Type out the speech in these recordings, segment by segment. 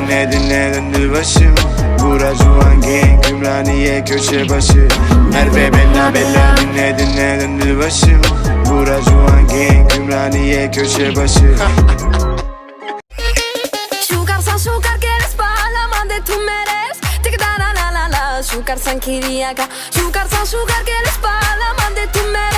Dinle dinle döndü başım Buracuvan gang Ümraniye köşe başı Merve bella bella Dinle dinle döndü başım Buracuvan gang Ümraniye köşe başı Sugar san sugar quieres palaman de tu meres Tic da la la la la Sugar san kiriaga Sugar san sugar quieres palaman de tu meres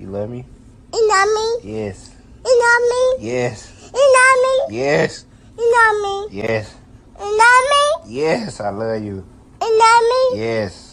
You love me? You love me? Yes. You love me? Yes. You love me? Yes. You love me? Yes. You love me? Yes, I love you. You love me? Yes.